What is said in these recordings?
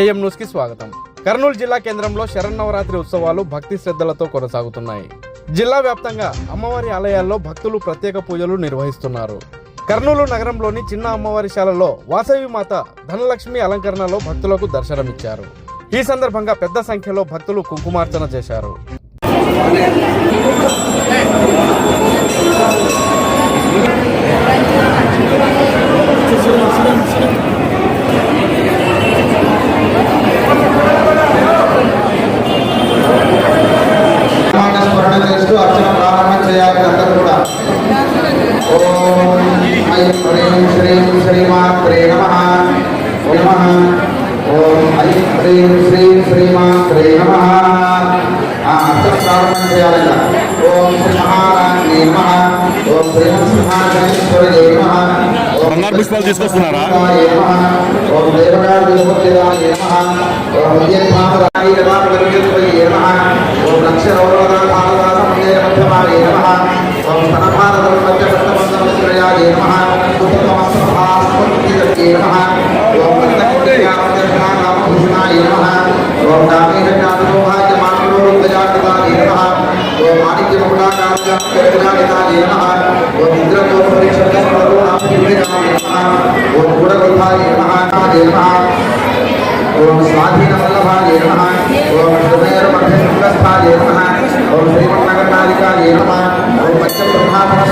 AM న్యూస్కి స్వాగతం. కర్నూలు జిల్లా కేంద్రంలో శరన్నవరాత్రి ఉత్సవాలు భక్తి శ్రద్ధలతో కొనసాగుతున్నాయి. జిల్లా వ్యాప్తంగా అమ్మవారి ఆలయాల్లో భక్తులు ప్రత్యేక పూజలు నిర్వహిస్తున్నారు. కర్నూలు నగరంలోని చిన్న అమ్మవారి శాలలో వాసవి మాత ధనలక్ష్మి అలంకరణలో భక్తులకు దర్శనమిచ్చారు. ఈ సందర్భంగా పెద్ద సంఖ్యలో భక్తులు కుంకుమార్చన చేశారు. ऐं ह्रीं श्रीं श्रीमात्रे नमः नमः ॐ बंगार पुष्पाल जिसको सुना रहा ओम ओम नमः ओम नागेन्द्रनाथोभाग्य मातृगजातदादे नमः। ओम आदित्य मुकुटाकांतादादे नमः। ओम इंद्रकोपरिषदस्वरूपाभिर्नमः ओम गुणगुभाय नमः। नादे नमः ओम स्वाधीनवल्लभाय नमः ओम हृदयरमठस्थाय नमः ओम श्रीमन्नगरनालिकाय नमः ओम पंचब्रह्मात्मस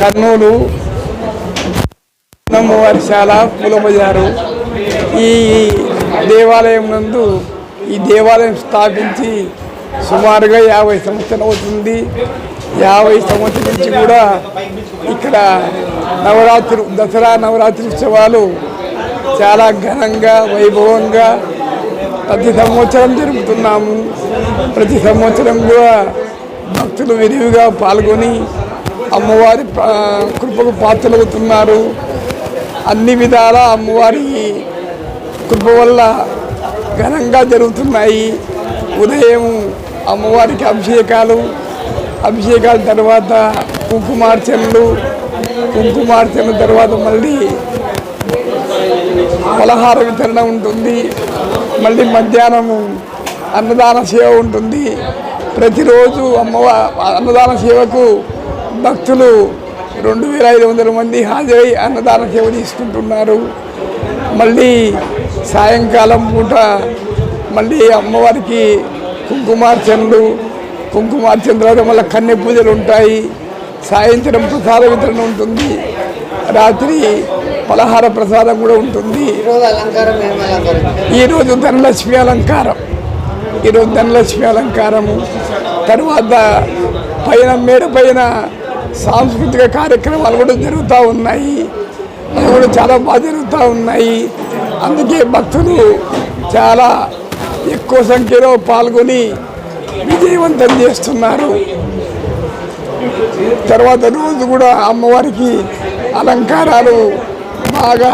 కర్నూలు అమ్మవారిశాల పూల ఈ దేవాలయం నందు ఈ దేవాలయం స్థాపించి సుమారుగా యాభై సంవత్సరం అవుతుంది. యాభై సంవత్సరం నుంచి కూడా ఇక్కడ నవరాత్రి దసరా నవరాత్రి ఉత్సవాలు చాలా ఘనంగా వైభవంగా ప్రతి సంవత్సరం జరుపుతున్నాము. ప్రతి సంవత్సరం కూడా భక్తులు విరివిగా పాల్గొని అమ్మవారి కృపకు పాత్రలవుతున్నారు. అన్ని విధాల అమ్మవారి కృప వల్ల ఘనంగా జరుగుతున్నాయి. ఉదయం అమ్మవారికి అభిషేకాలు అభిషేకాల తర్వాత కుంకుమార్చనలు కుంకుమార్చన తర్వాత మళ్ళీ పలహార వితరణ ఉంటుంది. మళ్ళీ మధ్యాహ్నము అన్నదాన సేవ ఉంటుంది. ప్రతిరోజు అమ్మవా అన్నదాన సేవకు భక్తులు రెండు వేల ఐదు వందల మంది హాజరై అన్నదాన సేవ తీసుకుంటున్నారు. మళ్ళీ సాయంకాలం పూట మళ్ళీ అమ్మవారికి కుంకుమార్చనలు కుంకుమార్చన తర్వాత మళ్ళీ కన్నె పూజలు ఉంటాయి. సాయంత్రం ప్రసాద వితరణ ఉంటుంది. రాత్రి పలహార ప్రసాదం కూడా ఉంటుంది. ఈరోజు ధనలక్ష్మి అలంకారం. ఈరోజు ధనలక్ష్మి అలంకారము. తర్వాత పైన మేడ పైన సాంస్కృతిక కార్యక్రమాలు కూడా జరుగుతూ ఉన్నాయి. అవి కూడా చాలా బాగా జరుగుతూ ఉన్నాయి. అందుకే భక్తులు చాలా ఎక్కువ సంఖ్యలో పాల్గొని విజయవంతం చేస్తున్నారు. తర్వాత రోజు కూడా అమ్మవారికి అలంకారాలు బాగా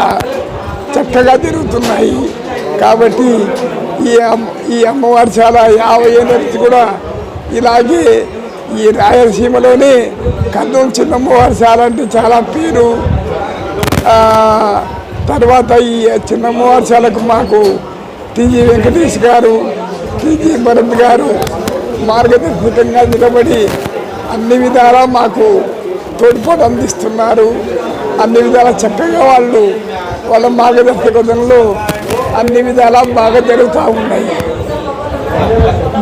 చక్కగా జరుగుతున్నాయి. కాబట్టి ఈ అమ్మ ఈ అమ్మవారు చాలా యాభై ఏళ్ళ నుంచి కూడా ఇలాగే ఈ రాయలసీమలోనే కర్నూలు చిన్నమ్మవారి చాలా అంటే చాలా పేరు. తర్వాత ఈ చిన్నమ్మవారి శాలకు మాకు టీజీ వెంకటేష్ గారు టీజీ భరత్ గారు మార్గదర్శకంగా నిలబడి అన్ని విధాలా మాకు తోడ్పాటు అందిస్తున్నారు. అన్ని విధాలా చక్కగా వాళ్ళు వాళ్ళ మార్గదర్శకంలో అన్ని విధాలా బాగా జరుగుతూ ఉన్నాయి.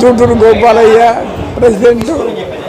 జూటూరు గోపాలయ్య presidente